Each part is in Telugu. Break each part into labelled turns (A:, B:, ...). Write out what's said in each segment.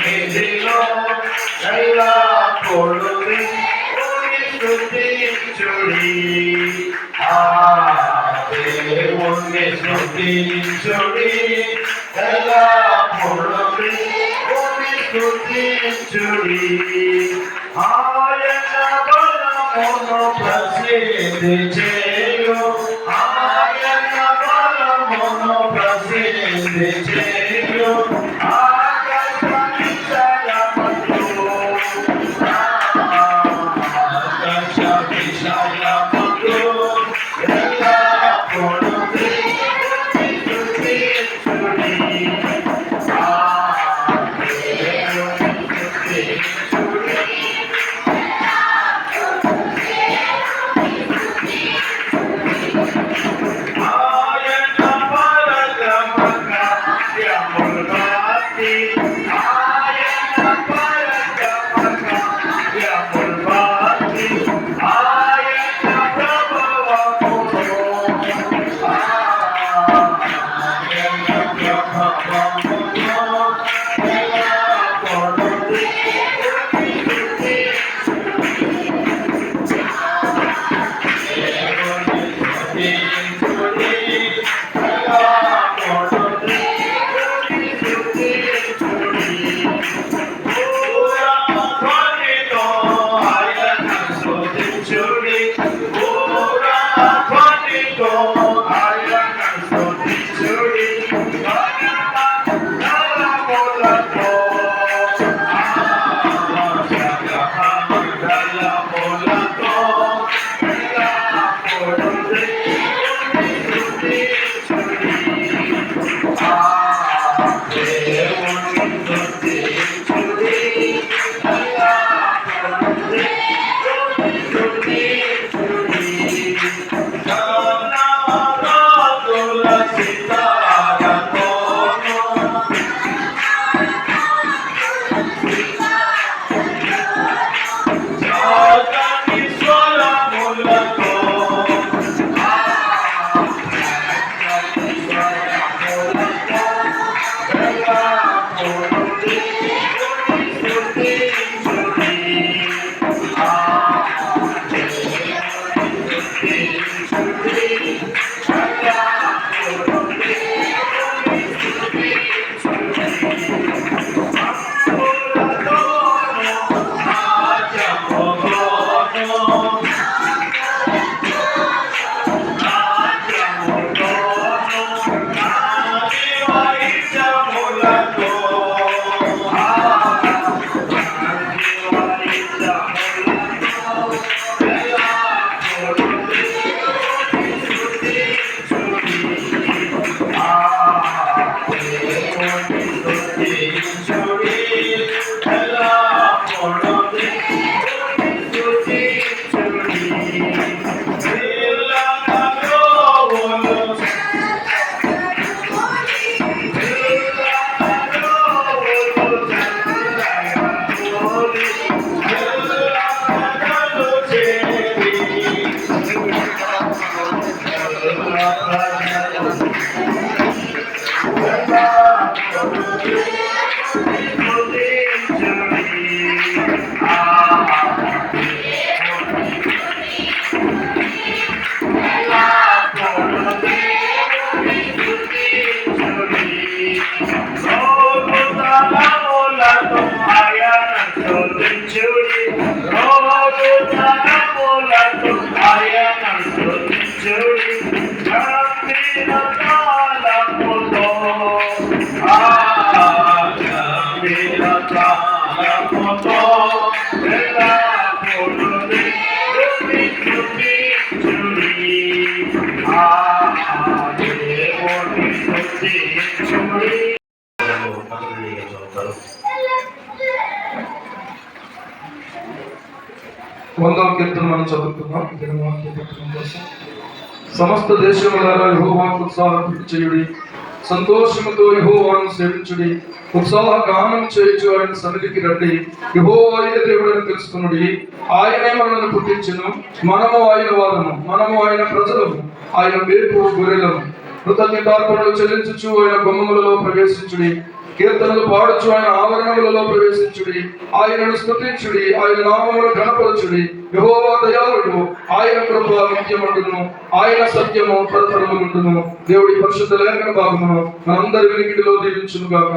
A: মেঝেল লাইলা পড়বে ওই সুতি চুরি আবে ওই সুতি চুরি লাইলা পড়বে ওই সুতি চুরি আয় না বলা মন প্রসিদ্ধ journey.
B: వందవ కీర్తన మనం చదువుతున్నాం. దినవాక్య పట్టణం కోసం. సమస్త దేశములారా యహోవాకు ఉత్సాహం చేయుడి సంతోషముతో యహోవాను సేవించుడి. ఉత్సాహ గానం చేయించు ఆయన సన్నిధికి రండి. యహోవాయ దేవుడని తెలుసుకునుడి. ఆయనే మనల్ని పుట్టించను. మనము ఆయన వారము. మనము ఆయన ప్రజలము. ఆయన వేపు గొర్రెలము. కృతజ్ఞతార్పణలు చెల్లించుచు ఆయన బొమ్మములలో ప్రవేశించుడి. కీర్తనలు పాడుచు ఆయన ఆవరణములలో ప్రవేశించుడి. ఆయనను స్తుతించుడి ఆయన నామమును గణపరచుడి యహోవా దయాళుడు ఆయన కృప నిత్యమంటును ఆయన సత్యము తరతరములుండును. దేవుడి పరిశుద్ధ లేఖన భాగమును మనందరి వినికిడిలో దీవించును గాక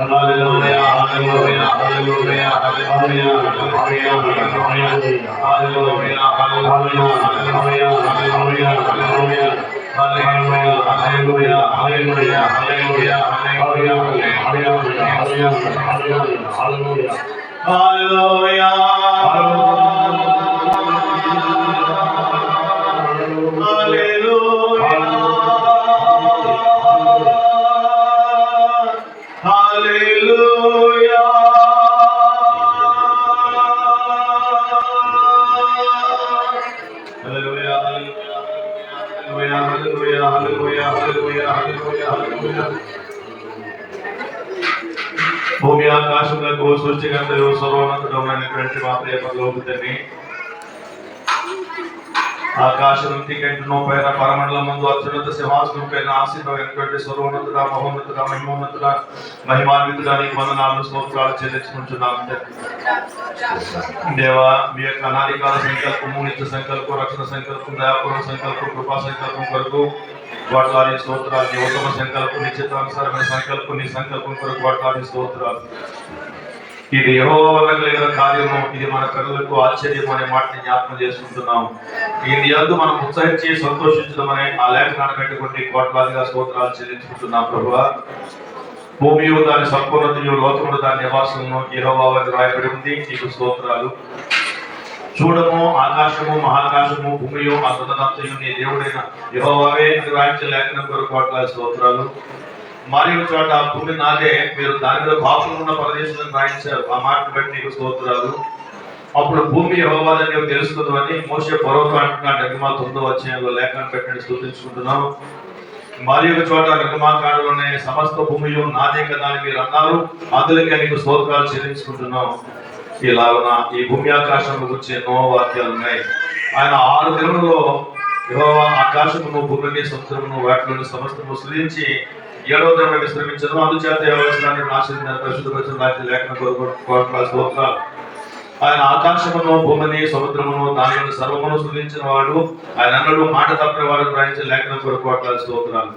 C: Hallelujah. Hallelujah. Hallelujah hallelujah hallelujah hallelujah hallelujah hallelujah ಭೂಮಿ ಆಕಾಶದ ಗೋಸೃಷ್ಟಿಗಂತೆಯು ಸರ್ವೋನ್ನತನೊಮ್ಮೆ ಕಂಠಿ ಮಾತೆಯ ಪರಲೋಕದಲ್ಲಿ తండ్రి ఆకాశం కంటును పైన పరమండలం ముందు అత్యున్నత సింహాసనం పైన ఆశీర్వైనటువంటి సర్వోన్నతుడ మహోన్నతుడ మహిమోన్నతుడ మహిమాన్వితుడ నీకు వందనాలు స్తోత్రాలు చెల్లించుకుంటున్నాం తండ్రి. దేవా మీ యొక్క అనాధికార సంకల్పము నిత్య సంకల్పం రక్షణ సంకల్పం దయాపూర్వ సంకల్పం కృపా సంకల్పం కొరకు వాట్లాది స్తోత్రాలు నీ ఉత్తమ సంకల్పం నిశ్చితానుసారమైన సంకల్పం నీ సంకల్పం కొరకు వాట్లాది స్తోత్రాలు ఇది యెహోవా కలిగిన కార్యము. ఇది మన కళ్ళకు ఆశ్చర్యం అనే మాటని జ్ఞాపకం చేసుకుంటున్నాం ఇది ఎందు మనం ఉత్సహించి సంతోషించడం అనే ఆ లేఖనాన్ని పెట్టుకుంటే కోట్లాదిగా స్తోత్రాలు చెల్లించుకుంటున్నాం ప్రభు భూమియు దాని సంపూర్ణతయు లోకముడు దాని నివాసము యెహోవావని రాయబడి ఉంది. నీకు స్తోత్రాలు. చూడము ఆకాశము మహాకాశము భూమియు ఆ నీ దేవుడైన ఇహోవావే అని రాయించే లేఖనం కొరకు కోట్లాది స్తోత్రాలు. మరియు చోట ఆ భూమి నాదే. మీరు దాని మీద పాపం ఉన్న ప్రదేశం రాయించారు. ఆ మాటను బట్టి నీకు స్తోత్రాలు. అప్పుడు భూమి యెహోవాదని నీవు తెలుసుకుందామని మోసే పర్వతం అంటున్నా నిర్మా తొమ్మిదో వచ్చేలో లేఖనం పెట్టినట్టు స్థుతించుకుంటున్నాం మరియు ఒక చోట నిర్మాకాండలోనే సమస్త భూమియు నాదే కదా అని మీరు అన్నారు. అందులోకి నీకు స్తోత్రాలు చెల్లించుకుంటున్నాం. ఇలాగున ఈ భూమి ఆకాశం గురించి ఎన్నో వాక్యాలు ఉన్నాయి. ఆయన ఆరు దినములో ఆకాశమును భూమిని సముద్రమును వాటిలోని సమస్తము సృజించి ఏడవ దిన విశ్రమించను. అందుచేత వ్యవస్థాన్ని నాశనం పరిశుద్ధపరిచిన రాజ్య లేఖన కోరుకోవాలి ఆయన ఆకాశమును భూమిని సముద్రమును దానిలోని సర్వమును సృజించిన వాడు. ఆయన అన్నడు మాట తప్పిన వాడు గ్రహించిన లేఖన కొరకు స్తోత్రాలు.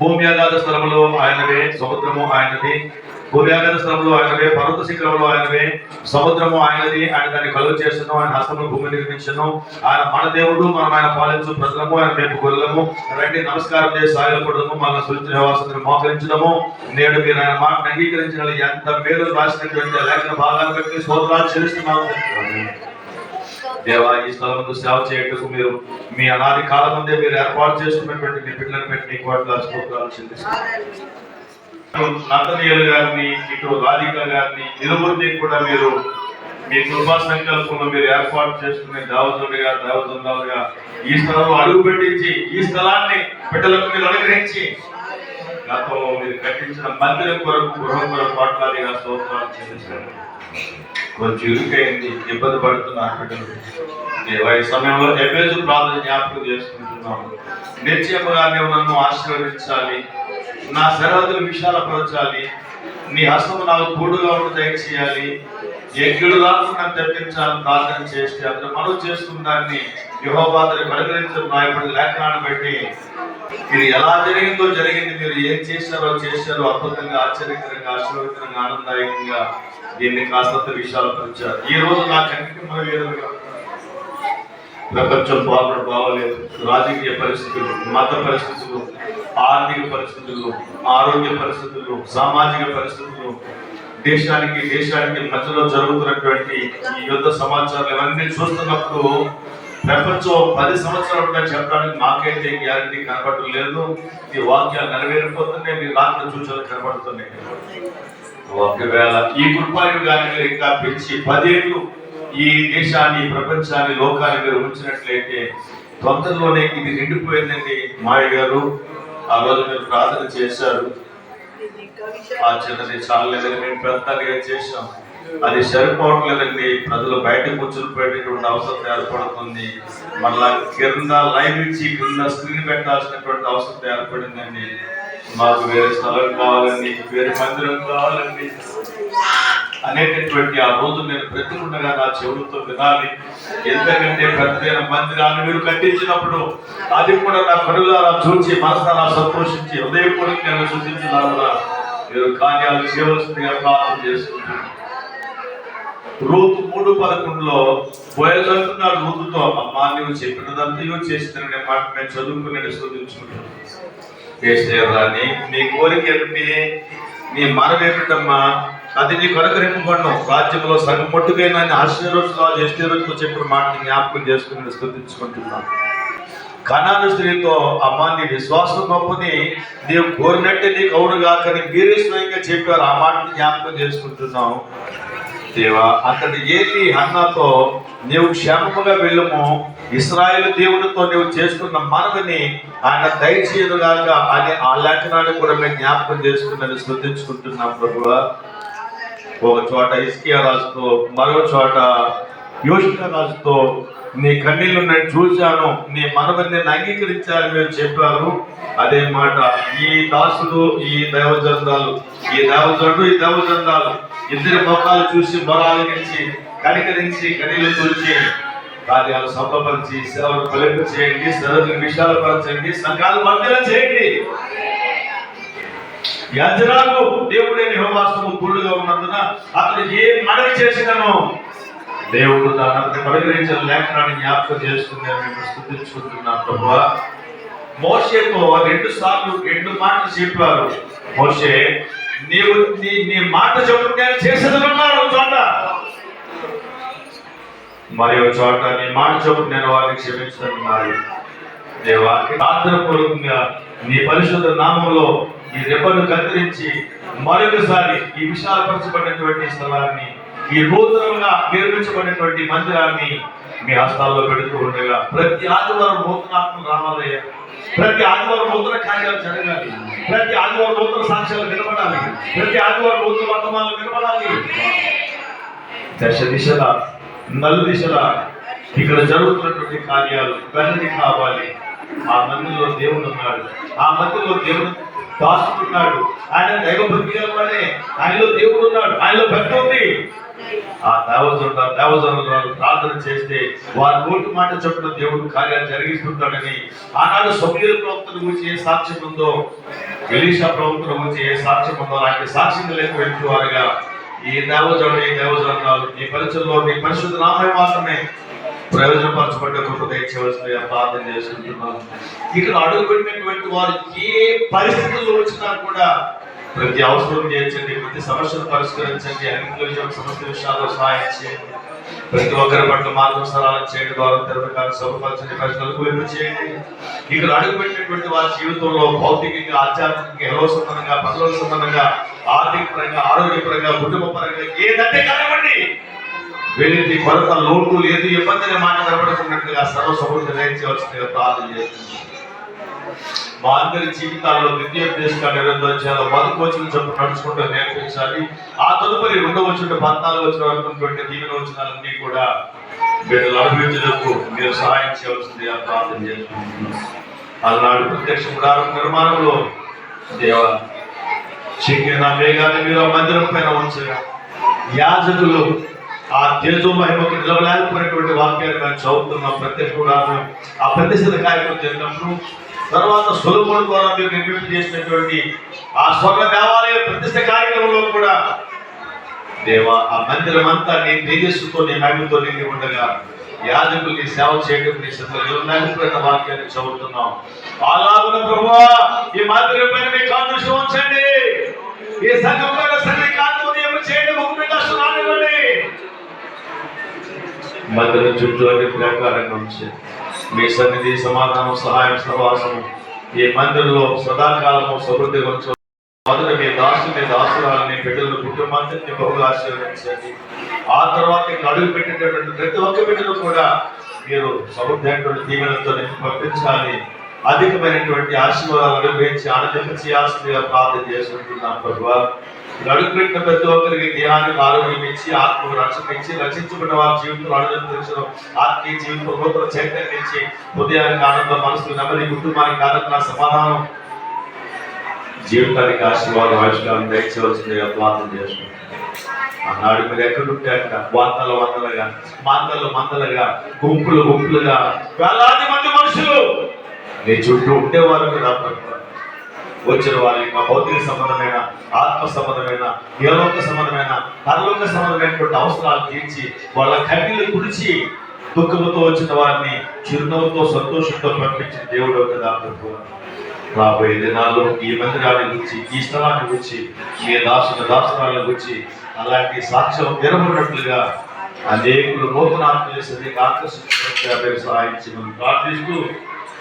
C: భూమి ఆగాధ స్థలములో ఆయనవే సముద్రము ఆయనది. భూమి స్థలంలో ఆయనవే పర్వత శిఖరంలో ఆయనవే సముద్రము ఆయనది ఆయన దాన్ని కలుగు చేస్తున్నాం ఆయన హస్తము భూమి నిర్మించను ఆయన మన దేవుడు మనం ఆయన పాలించు ప్రజలము ఆయన మేము గొర్రెలము రండి నమస్కారం చేసి సాయపడము మన సృష్టి నివాసం మోకరించడము నేడు మీరు ఆయన మాట అంగీకరించిన ఎంత మేలు రాసినటువంటి లేఖన భాగాలు బట్టి స్తోత్రాలు చెల్లిస్తున్నాము. దేవా ఈ స్థలంలో సేవ చేయటకు మీరు మీ అనాది కాలం ముందే మీరు ఏర్పాటు చేసుకున్నటువంటి మీ బిడ్డలను పెట్టి మీ కోట్ల స్తోత్రాలు చెల్లిస్తున్నాను నతనీయులు గారిని ఇటు రాధిక గారిని ఇరువురిని కూడా మీరు మీ కృపా సంకల్పంలో మీరు ఏర్పాటు చేసుకునే దేవదుడిగా దేవదుండాలుగా ఈ స్థలంలో అడుగు పెట్టించి ఈ స్థలాన్ని బిడ్డలకు మీరు అనుగ్రహించి గతంలో మీరు కట్టించిన మందిరం కొరకు గృహం కొరకు పాటలాదిగా స్తోత్రాలు చెల్లించారు కొంచెం ఇరుకైంది ఇబ్బంది పడుతున్నారు బిడ్డలు ఈ సమయంలో ఎవేజు ప్రార్థన జ్ఞాపకం చేసుకుంటున్నాము. నిత్యముగా నీవు నన్ను ఆశీర్వదించాలి. నా సరిహద్దులు విశాలపరచాలి నీ హస్తము నాకు కూడుగా ఉండి దయచేయాలి ఎగ్గుడు రాకుండా తప్పించాలని ప్రార్థన చేస్తే అతను మనం చేస్తున్న దాన్ని యుహోబాదరి పరిగణించడం రాయబడి లేఖనాన్ని బట్టి. ఇది ఎలా జరిగిందో జరిగింది మీరు ఏం చేశారో చేశారో అద్భుతంగా ఆశ్చర్యకరంగా ఆశీర్వదకరంగా ఆనందదాయకంగా దీన్ని కాస్త విషయాలు పరిచారు ఈ రోజు నా కంటికి మనం వేరుగా ప్రపంచం బాగుపడ బాగోలేదు. రాజకీయ పరిస్థితులు మత పరిస్థితులు ఆర్థిక పరిస్థితులు ఆరోగ్య పరిస్థితులు సామాజిక పరిస్థితులు దేశానికి దేశానికి మధ్యలో జరుగుతున్నటువంటి ఈ యుద్ధ సమాచారాలు ఇవన్నీ చూస్తున్నప్పుడు ప్రపంచం పది సంవత్సరాలుగా చెప్పడానికి నాకైతే గ్యారంటీ కనబడటం లేదు. ఈ వాక్యాలు నెరవేరిపోతున్నాయి. మీ రాత్రి సూచనలు కనబడుతున్నాయి. ఒకవేళ ఈ కృపాయుడు ఇంకా పెంచి పదేళ్ళు ఈ దేశాన్ని ప్రపంచాన్ని లోకాన్ని మీరు ఉంచినట్లయితే తొందరలోనే ఇది నిండిపోయిందండి మాయ గారు ఆ రోజు మీరు ప్రార్థన చేశారు. ఆ చిన్నది చాలలేదని మేము పెద్దగా చేశాం. అది సరిపోవట్లేదండి. ప్రజలు బయట కూర్చుని పెట్టేటువంటి అవసరం ఏర్పడుతుంది. మళ్ళా కింద లైవ్ ఇచ్చి కింద స్క్రీన్ పెట్టాల్సినటువంటి అవసరం ఏర్పడిందండి. మాకు వేరే స్థలం కావాలండి వేరే మందిరం కావాలండి. అనేటటువంటి ఆ రోజు నేను ప్రతికుండగా నా చెవులతో వినాలి. ఎందుకంటే ప్రతిదిన మందిరాన్ని మీరు కట్టించినప్పుడు అది కూడా నా కనులారా చూచి మనసారా సంతోషించి హృదయపూర్వక నేను సూచించినారా మీరు కార్యాలు చేయవలసిందిగా ప్రార్థన చేసుకుంటున్నాను రూతు మూడు పదకొండులో బోయలు అంటున్నాడు రూతుతో అమ్మా నువ్వు చెప్పినదంతయో చేసిన మాట మేము చదువుకునే శోధించుకుంటాం నీ కోరిక ఏమిటి? నీ మనవి ఏమిటమ్మా అది నీ కొరకు రింపబడను రాజ్యంలో సగం పొట్టుకైనా ఆశీర్వచనాలు రోజులు చేస్తే రోజుతో చెప్పిన మాటని జ్ఞాపకం చేసుకుని స్థుతించుకుంటున్నాను. కణాను స్త్రీతో అమ్మ నీ విశ్వాసం గొప్పది నీవు కోరినట్టే నీకు అవునుగా మీరే స్వయంగా చెప్పారు. ఆ మాటని జ్ఞాపకం చేసుకుంటున్నాం దేవా అతడి ఏలి అన్నతో నీవు క్షేమముగా వెళ్ళము. ఇస్రాయేల్ దేవునితో నీవు చేసుకున్న మనవిని ఆయన దయచేయదుగాక అని ఆ లేఖనాన్ని కూడా మేము జ్ఞాపకం చేసుకున్నది శ్రద్ధించుకుంటున్నాం ప్రభువా. ఒక చోట ఇస్కియా రాజుతో మరో చోట యోషికా రాజుతో నీ కన్నీళ్ళు నేను చూశాను నీ మనవని నేను అంగీకరించాలని మేము చెప్పారు. అదే మాట ఈ దాసుడు ఈ దైవజందాలు ఈ దైవజండు ఈ దేవజందాలు ఇద్దరి ముఖాలు చూసి మొరాలకించి కనికరించి కన్నీళ్ళు తుడిచి కార్యాలు సఫలపరిచి సేవలు ఫలింప చేయండి సరళ విషయాలు పరచండి సంఘాలు మధ్యలో చేయండి. యజరాకు దేవుడే నిహోవాసము పూర్ణుగా ఉన్నందున అతను ఏ మనవి చేసినను దేవుడు దాన్ని పరిగణించిన లేఖనాన్ని జ్ఞాపకం చేసుకుని మేము స్థుతించుకుంటున్నాం ప్రభు మోసేతో రెండు సార్లు రెండు మాటలు చెప్పారు. మోషే నీవు నీ నీ మాట చెప్పు నేను చేసేదన్నారు ఒక చోట. మరి ఒక చోట నీ మాట చెప్పు నేను వారిని క్షమించుతున్నారు దేవా ఆదరపూర్వకంగా నీ పరిశుద్ధ నామంలో ఈ రెబ్బను కత్తిరించి మరొకసారి ఈ విశాలపరచబడినటువంటి స్థలాన్ని ఈ నూతనంగా నిర్మించబడినటువంటి మందిరాన్ని మీ హస్తాల్లో పెడుతూ ఉండగా ప్రతి ఆదివారం నూతనాత్మ రావాలయ్యా ప్రతి ఆదివారం నూతన కార్యాలు జరగాలి ప్రతి ఆదివారం నూతన సాక్ష్యాలు వినపడాలి ప్రతి ఆదివారం నూతన వర్తమానాలు వినపడాలి. దశ దిశల నలు దిశల ఇక్కడ జరుగుతున్నటువంటి కార్యాలు వెన్నది కావాలి. ఆ మందిలో దేవుడు ఉన్నాడు. ఆ మందిలో దేవుడు దాచుకున్నాడు ఆయన దైవభక్తి వాడే ఆయనలో దేవుడు ఉన్నాడు. ఆయనలో భక్తి ఉంది. ఆ దేవజనుడు దేవజనులు ప్రార్థన చేస్తే వారి నోటి మాట చెప్పిన దేవుడు కార్యాలు జరిగిస్తుంటాడని ఆనాడు సమీర ప్రవక్తను గురించి ఏ సాక్ష్యం ఉందో ఎలీషా ప్రవక్తల గురించి ఏ సాక్ష్యం ఉందో అలాంటి సాక్ష్యం లేక వెళ్తువారుగా ఈ దేవజనుడు ఈ దేవజనాలు ఈ పరిచయంలో నీ పరిశుద్ధ నామే మాత్రమే ప్రయోజనపరచబడ్డ కృప దయచేయవలసిందిగా ప్రార్థన చేసుకుంటున్నాను ఇక్కడ అడుగుపెట్టినటువంటి వారు ఏ పరిస్థితుల్లో వచ్చినా కూడా ప్రతి అవసరం చేర్చండి ప్రతి సమస్యను పరిష్కరించండి అన్ని విషయాలు సమస్య విషయాల్లో సహాయం చేయండి. ప్రతి ఒక్కరి పట్ల మార్గం సరళం చేయండి ద్వారా తెరవకాలు సభపరచండి ప్రశ్నలకు వైపు చేయండి. ఇక్కడ అడుగుపెట్టినటువంటి వారి జీవితంలో భౌతికంగా ఆధ్యాత్మికంగా ఎలో సంబంధంగా పనుల సంబంధంగా ఆర్థిక పరంగా ఆరోగ్యపరంగా కుటుంబ పరంగా ఏదంటే కానివ్వండి వెళ్ళింది కొరత లోటు లేదు ఇబ్బందిని మాట కనబడుతున్నట్టుగా సర్వ నేర్చవలసిన ప్రార్థన చేస్తుంది మా అందరి జీవితాల్లో విద్యోపదేశాలు నిర్వహించాలో మొదటి వచ్చిన చెప్పు నడుచుకుంటూ నేర్పించాలి. ఆ తదుపరి రెండవ వచ్చిన పద్నాలుగు వచ్చిన అనుకున్నటువంటి దీవెన వచ్చినాలన్నీ కూడా వీళ్ళు అనుభవించడానికి మీరు సహాయం చేయవలసిందిగా ప్రార్థన చేస్తున్నాం. అలనాడు ప్రత్యక్ష గుడారం నిర్మాణంలో దేవ చిక్కిన వేగాన్ని మీరు మందిరం పైన ఉంచగా యాజకులు ఆ తేజో మహిమకు నిలవలేకపోయినటువంటి వాక్యాలు మేము చదువుతున్నాం ప్రత్యక్ష కూడా ఆ ప్రతిష్ఠిత కార్యక్రమం జరిగినప్పుడు తర్వాత సులభుడు ద్వారా మీరు నిర్మింపు చేసినటువంటి ఆ స్వర్ణ దేవాలయ ప్రతిష్ట కార్యక్రమంలో కూడా దేవా ఆ మందిరం అంతా నీ తేజస్సుతో నీ మహిమతో నిండి ఉండగా యాజకులు నీ సేవ చేయడం నీ సిద్ధమైన వాక్యాన్ని చదువుతున్నాం. అలాగున ప్రభువా ఈ మందిరం పైన మీ కాదృష్టం ఉంచండి ఈ సంఘం పైన సన్ని కాంతుదయం చేయండి ముఖ్యంగా సునానివ్వండి మందిరం చుట్టూ అన్ని ప్రకారంగా ఉంచి. మీ సన్నిధి సమాధానం సహాయం సహవాసము ఈ మందిరంలో సదాకాలము సమృద్ధి ఉంచు. మొదట మీ దాసుని దాసురాలని బిడ్డలు కుటుంబాన్ని బహుగా ఆశీర్వదించండి. ఆ తర్వాత ఇక్కడ అడుగు పెట్టేటటువంటి ప్రతి ఒక్క బిడ్డను కూడా మీరు సమృద్ధమైనటువంటి దీవెనలతో పంపించాలి. అధికమైనటువంటి ఆశీర్వాదాలు అనుగ్రహించి ఆనందింప చేయాల్సిందిగా ప్రార్థన చేసుకుంటున్నాం ప్రభు అడుగుపెట్టిన ప్రతి ఒక్కరికి దేహానికి ఆరోగ్యం ఇచ్చి ఆత్మకు రక్షణ ఇచ్చి రక్షించుకున్న వారి జీవితంలో అనుభవించడం ఆత్మీయ జీవితం నూతన చైతన్యం ఇచ్చి హృదయానికి ఆనందం మనసు నెమ్మది కుటుంబానికి ఆనందం సమాధానం. జీవితానికి ఆశీర్వాదం ఆయుష్కాలం దయచేవలసింది ప్రార్థన చేసుకుంటాం ఆనాడు మీరు ఎక్కడుంటే అక్కడ వందల వందలుగా మందలు మందలుగా గుంపులు గుంపులుగా వేలాది మంది మనుషులు నీ చుట్టూ ఉండేవారు కూడా వచ్చిన వారి యొక్క భౌతిక సంబంధమైన ఆత్మ సంబంధమైన ఇహలోక సంబంధమైన పరలోక సంబంధమైనటువంటి అవసరాలు తీర్చి వాళ్ళ కన్నీళ్ళు కుడిచి దుఃఖంతో వచ్చిన వారిని చిరునవ్వుతో సంతోషంతో పంపించిన దేవుడు కదా ప్రభు రాబోయే దినాల్లో ఈ మందిరాన్ని గురించి ఈ స్థలాన్ని గురించి మీ దాసుల దాసురాలను గురించి అలాంటి సాక్ష్యం తెరబడినట్లుగా అనేకులు నూతన ఆత్మీయ ఆకర్షించినట్లుగా సహాయించి మనం ప్రార్థిస్తూ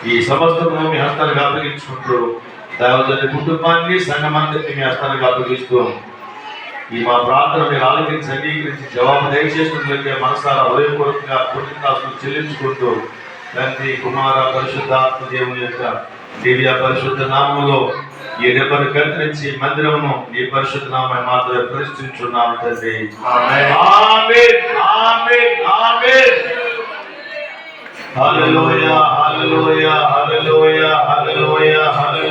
C: ఈ సమస్తము మీ హస్తానికి అప్పగించుకుంటూ దైవజన కుటుంబాన్ని సంఘమంతటిని మీ హస్తానికి అప్పగిస్తూ ఈ మా ప్రార్థన మీరు ఆలోచించి అంగీకరించి జవాబు దయచేసినట్లయితే మనసారా హృదయపూర్వకంగా కృతజ్ఞతలు చెల్లించుకుంటూ తండ్రి కుమార పరిశుద్ధాత్మ దేవుని యొక్క దివ్య పరిశుద్ధ నామములో ఈ రెబ్బను కత్తిరించి మందిరమును ఈ పరిశుద్ధ నామని మాత్రమే ప్రశ్నించున్నాము తండ్రి.
A: ఆమేన్.
C: హల్లెలూయా హల్లెలూయా హల్లెలూయా హల్లెలూయా హల్లెలూయా.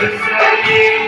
C: Isso
D: aí.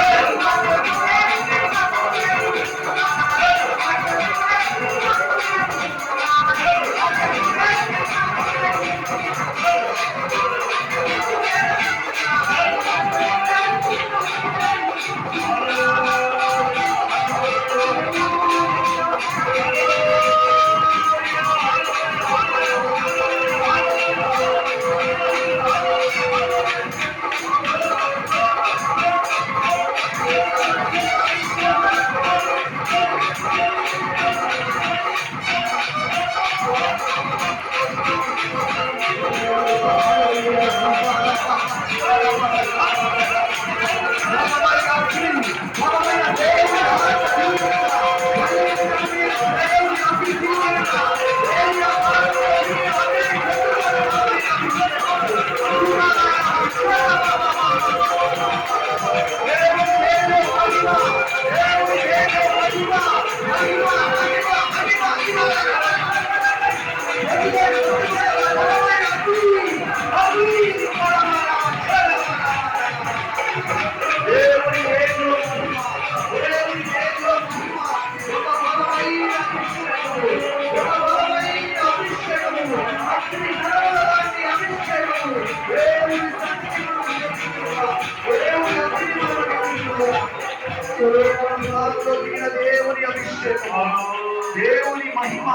D: దేవుని మహిమ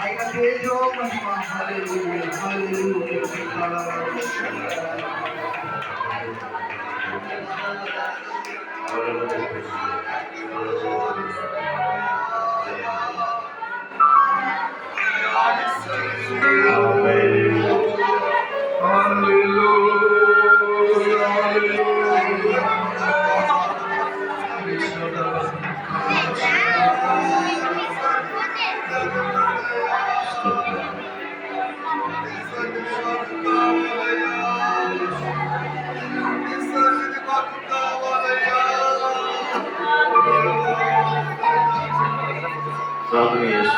D: ఆయన తేజో మహిమ హల్లెలూయా హల్లెలూయా